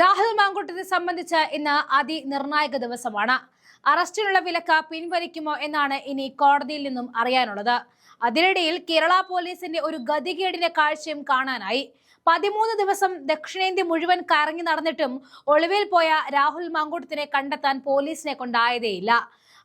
രാഹുൽ മാങ്കൂട്ടത്തെ സംബന്ധിച്ച് ഇന്ന് അതിനിർണായക ദിവസമാണ്. അറസ്റ്റിനുള്ള വിലക്ക് പിൻവലിക്കുമോ എന്നാണ് ഇനി കോടതിയിൽ നിന്നും അറിയാനുള്ളത്. അതിനിടയിൽ കേരള പോലീസിന്റെ ഒരു ഗതികേടിന്റെ കാഴ്ചയും കാണാനായി. പതിമൂന്ന് ദിവസം ദക്ഷിണേന്ത്യ മുഴുവൻ കറങ്ങി നടന്നിട്ടും ഒളിവിൽ പോയ രാഹുൽ മാങ്കൂട്ടത്തിനെ കണ്ടെത്താൻ പോലീസിനെ കൊണ്ടായതേയില്ല.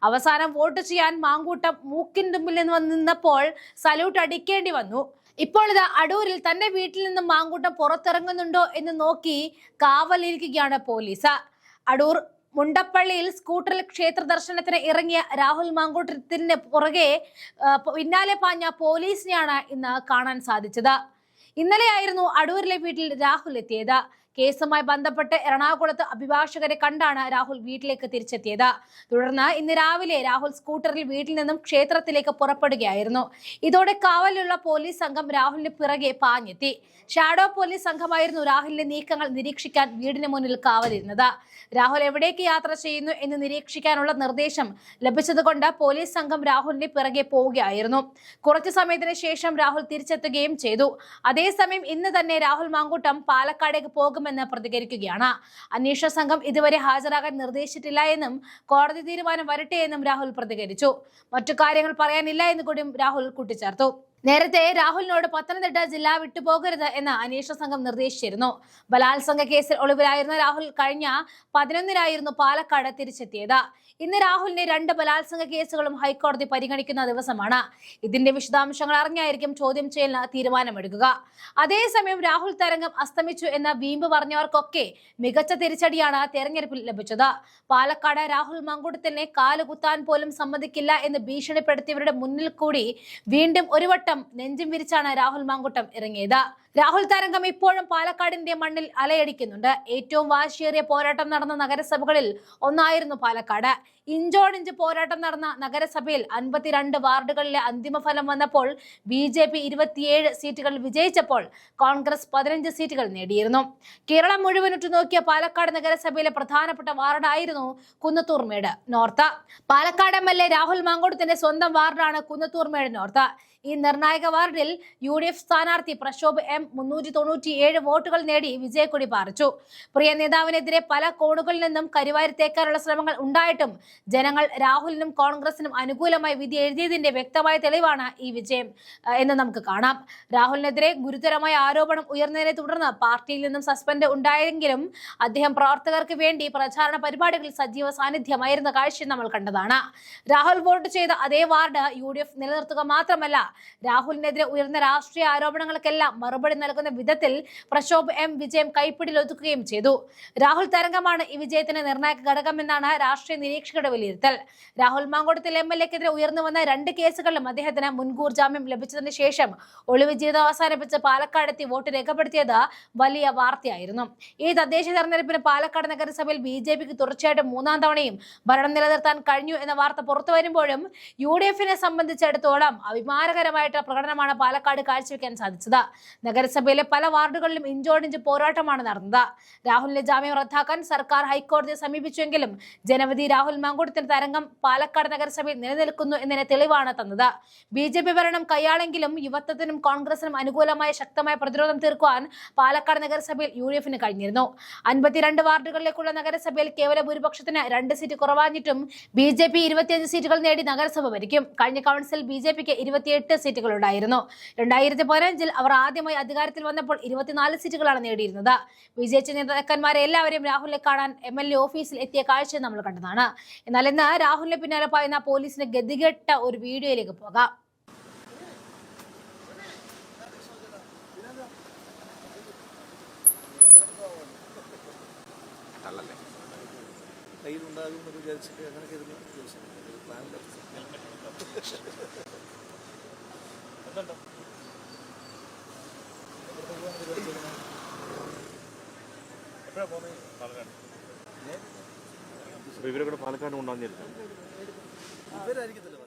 അവസാനം വോട്ട് ചെയ്യാൻ മാങ്കൂട്ടം മൂക്കിൻ തുമ്പിൽ നിന്ന് നിന്നപ്പോൾ സല്യൂട്ട് അടിക്കേണ്ടി വന്നു. ഇപ്പോൾ ഇത് അടൂരിൽ തന്റെ വീട്ടിൽ നിന്നും മാങ്കൂട്ടം പുറത്തിറങ്ങുന്നുണ്ടോ എന്ന് നോക്കി കാവലിരിക്കുകയാണ് പോലീസ്. അടൂർ മുണ്ടപ്പള്ളിയിൽ സ്കൂട്ടറിൽ ക്ഷേത്ര ദർശനത്തിന് ഇറങ്ങിയ രാഹുൽ മാങ്കൂട്ടത്തിന് പുറകെ പിന്നാലെ പാഞ്ഞ പോലീസിനെയാണ് ഇന്ന് കാണാൻ സാധിച്ചത്. ഇന്നലെയായിരുന്നു അടൂരിലെ വീട്ടിൽ രാഹുൽ എത്തിയത്. കേസുമായി ബന്ധപ്പെട്ട് എറണാകുളത്ത് അഭിഭാഷകരെ കണ്ടാണ് രാഹുൽ വീട്ടിലേക്ക് തിരിച്ചെത്തിയത്. തുടർന്ന് ഇന്ന് രാവിലെ രാഹുൽ സ്കൂട്ടറിൽ വീട്ടിൽ നിന്നും ക്ഷേത്രത്തിലേക്ക് പുറപ്പെടുകയായിരുന്നു. ഇതോടെ കാവലുള്ള പോലീസ് സംഘം രാഹുലിന് പിറകെ പാഞ്ഞെത്തി. ഷാഡോ പോലീസ് സംഘമായിരുന്നു രാഹുലിന്റെ നീക്കങ്ങൾ നിരീക്ഷിക്കാൻ വീടിന് മുന്നിൽ കാവലിരുന്നത്. രാഹുൽ എവിടേക്ക് യാത്ര ചെയ്യുന്നു എന്ന് നിരീക്ഷിക്കാനുള്ള നിർദ്ദേശം ലഭിച്ചതുകൊണ്ട് പോലീസ് സംഘം രാഹുലിന്റെ പിറകെ പോവുകയായിരുന്നു. കുറച്ചു സമയത്തിന് ശേഷം രാഹുൽ തിരിച്ചെത്തുകയും ചെയ്തു. അതേസമയം ഇന്ന് തന്നെ രാഹുൽ മാങ്കൂട്ടം പാലക്കാടേക്ക് പോകുമെന്ന് പ്രതികരിക്കുകയാണ്. അന്വേഷണ സംഘം ഇതുവരെ ഹാജരാകാൻ നിർദ്ദേശിച്ചിട്ടില്ല എന്നും കോടതി തീരുമാനം വരട്ടെ എന്നും രാഹുൽ പ്രതികരിച്ചു. മറ്റു കാര്യങ്ങൾ പറയാനില്ല എന്ന് കൂടിയും രാഹുൽ കൂട്ടിച്ചേർത്തു. നേരത്തെ രാഹുലിനോട് പത്തനംതിട്ട ജില്ല വിട്ടുപോകരുത് എന്ന് അന്വേഷണ സംഘം നിർദ്ദേശിച്ചിരുന്നു. ബലാത്സംഗ കേസിൽ ഒളിവിലായിരുന്ന രാഹുൽ കഴിഞ്ഞ പതിനൊന്നിനായിരുന്നു പാലക്കാട് തിരിച്ചെത്തിയത്. ഇന്ന് രാഹുലിന്റെ രണ്ട് ബലാത്സംഗ കേസുകളും ഹൈക്കോടതി പരിഗണിക്കുന്ന ദിവസമാണ്. ഇതിന്റെ വിശദാംശങ്ങൾ അറിഞ്ഞായിരിക്കും ചോദ്യം ചെയ്യലിന് തീരുമാനമെടുക്കുക. അതേസമയം രാഹുൽ തരംഗം അസ്തമിച്ചു എന്ന വീമ്പ് പറഞ്ഞവർക്കൊക്കെ മികച്ച തിരിച്ചടിയാണ് തെരഞ്ഞെടുപ്പിൽ ലഭിച്ചത്. പാലക്കാട് രാഹുൽ മങ്കുടത്തിനെ കാലുകുത്താൻ പോലും സമ്മതിക്കില്ല എന്ന് ഭീഷണിപ്പെടുത്തിയവരുടെ മുന്നിൽ കൂടി വീണ്ടും ഒരു വട്ടം നെഞ്ചും വിരിച്ചാണ് രാഹുൽ മാങ്കുട്ടം ഇറങ്ങിയത്. രാഹുൽ താരംഗം ഇപ്പോഴും പാലക്കാടിന്റെ മണ്ണിൽ അലയടിക്കുന്നുണ്ട്. ഏറ്റവും വാശിയേറിയ പോരാട്ടം നടന്ന നഗരസഭകളിൽ ഒന്നായിരുന്നു പാലക്കാട്. ഇഞ്ചോടിഞ്ച് പോരാട്ടം നടന്ന നഗരസഭയിൽ അൻപത്തിരണ്ട് വാർഡുകളിലെ അന്തിമ ഫലം വന്നപ്പോൾ ബി ജെ പി ഇരുപത്തിയേഴ് സീറ്റുകൾ വിജയിച്ചപ്പോൾ കോൺഗ്രസ് പതിനഞ്ച് സീറ്റുകൾ നേടിയിരുന്നു. കേരളം മുഴുവൻ ഉറ്റുനോക്കിയ പാലക്കാട് നഗരസഭയിലെ പ്രധാനപ്പെട്ട വാർഡായിരുന്നു Kunnathurmedu north. Palakkad M L A Rahul മാങ്കോടത്തിന്റെ സ്വന്തം വാർഡാണ് കുന്നത്തൂർമേട് നോർത്ത്. ഈ നിർണായക വാർഡിൽ യു ഡി എഫ് സ്ഥാനാർത്ഥി പ്രക്ഷോഭ് എം മുന്നൂറ്റി തൊണ്ണൂറ്റി ഏഴ് വോട്ടുകൾ നേടി വിജയക്കൊടി പാറിച്ചു. പ്രിയ നേതാവിനെതിരെ പല കോണുകളിൽ നിന്നും കരിവാരിത്തേക്കാനുള്ള ശ്രമങ്ങൾ ഉണ്ടായിട്ടും ജനങ്ങൾ രാഹുലിനും കോൺഗ്രസിനും അനുകൂലമായി വിധി എഴുതിയതിന്റെ വ്യക്തമായ തെളിവാണ് ഈ വിജയം എന്ന് നമുക്ക് കാണാം. രാഹുലിനെതിരെ ഗുരുതരമായ ആരോപണം ഉയർന്നതിനെ തുടർന്ന് പാർട്ടിയിൽ നിന്നും സസ്പെൻഡ് ഉണ്ടായെങ്കിലും അദ്ദേഹം പ്രവർത്തകർക്ക് വേണ്ടി പ്രചാരണ പരിപാടികളിൽ സജീവ സാന്നിധ്യമായിരുന്ന കാഴ്ച നമ്മൾ കണ്ടതാണ്. രാഹുൽ വോട്ട് ചെയ്ത അതേ വാർഡ് യു നിലനിർത്തുക മാത്രമല്ല രാഹുലിനെതിരെ ഉയർന്ന രാഷ്ട്രീയ ആരോപണങ്ങൾക്കെല്ലാം മറുപടി നൽകുന്ന വിധത്തിൽ പ്രക്ഷോഭ് എം വിജയം കൈപ്പിടിയിലൊതുക്കുകയും ചെയ്തു. രാഹുൽ തരംഗമാണ് ഈ വിജയത്തിന് നിർണായക ഘടകമെന്നാണ് രാഷ്ട്രീയ നിരീക്ഷകരുടെ വിലയിരുത്തൽ. രാഹുൽ മാങ്കോട്ടത്തിൽ എം എൽ എക്കെതിരെ ഉയർന്നു വന്ന രണ്ട് കേസുകളിലും അദ്ദേഹത്തിന് മുൻകൂർ ജാമ്യം ലഭിച്ചതിന് ശേഷം ഒളിവ് ജീവിതം അവസാനിപ്പിച്ച് പാലക്കാടെത്തി വോട്ട് രേഖപ്പെടുത്തിയത് വലിയ വാർത്തയായിരുന്നു. ഈ തദ്ദേശ തെരഞ്ഞെടുപ്പിന് പാലക്കാട് നഗരസഭയിൽ ബി ജെ പിക്ക് തുടർച്ചയായിട്ട് മൂന്നാം തവണയും ഭരണം നിലനിർത്താൻ കഴിഞ്ഞു എന്ന വാർത്ത പുറത്തു വരുമ്പോഴും യു ഡി എഫിനെ സംബന്ധിച്ചിടത്തോളം അഭിമാനകരമായിട്ട് പ്രകടനമാണ് പാലക്കാട് കാഴ്ചവെക്കാൻ സാധിച്ചത്. നഗരസഭയിലെ പല വാർഡുകളിലും ഇഞ്ചോടിഞ്ച് പോരാട്ടമാണ് നടന്നത്. രാഹുലിന്റെ ജാമ്യം റദ്ദാക്കാൻ സർക്കാർ ഹൈക്കോടതിയെ സമീപിച്ചുവെങ്കിലും ജനവധി രാഹുൽ മാങ്കൂട്ടത്തിന്റെ തരംഗം പാലക്കാട് നഗരസഭയിൽ നിലനിൽക്കുന്നു എന്നതിന് തെളിവാണ് തന്നത്. ബി ജെ പി ഭരണം കൈയാളെങ്കിലും യുവത്വത്തിനും കോൺഗ്രസിനും അനുകൂലമായ ശക്തമായ പ്രതിരോധം തീർക്കുവാൻ പാലക്കാട് നഗരസഭയിൽ യു ഡി എഫിന് കഴിഞ്ഞിരുന്നു. അൻപത്തിരണ്ട് വാർഡുകളിലേക്കുള്ള നഗരസഭയിൽ കേവല ഭൂരിപക്ഷത്തിന് രണ്ട് സീറ്റ് കുറവാഞ്ഞിട്ടും ബി ജെ പി ഇരുപത്തിയഞ്ച് സീറ്റുകൾ നേടി നഗരസഭ ഭരിക്കും. കഴിഞ്ഞ കൗൺസിൽ ബി ജെ പിക്ക് ഇരുപത്തിയെട്ട് സീറ്റുകൾ ഉണ്ടായിരുന്നു. രണ്ടായിരത്തി പതിനഞ്ചിൽ അവർ ആദ്യമായി അധികാരത്തിൽ വന്നപ്പോൾ ഇരുപത്തിനാല് സീറ്റുകളാണ് നേടിയിരുന്നത്. വിജയിച്ച നേതാക്കന്മാരെ എല്ലാവരെയും രാഹുലിനെ കാണാൻ എം എൽ എ ഓഫീസിൽ എത്തിയ കാഴ്ച നമ്മൾ കണ്ടതാണ്. എന്നാൽ ഇന്ന് രാഹുലിനെ പിന്നാലെ പായുന്ന പോലീസിന്റെ ഗതികെട്ട ഒരു വീഡിയോയിലേക്ക് പോകാം. തള്ളല്ലേ? കയ്യിലുണ്ടാകും വിചാരിച്ചിട്ട് അങ്ങനെ കരുതുന്ന ദിവസം പ്ലാനില്ല ഇവരെ കൂടെ പാലക്കാട് കൊണ്ടുവന്നിരുന്നു. ഇവരായിരിക്കത്തില്ല.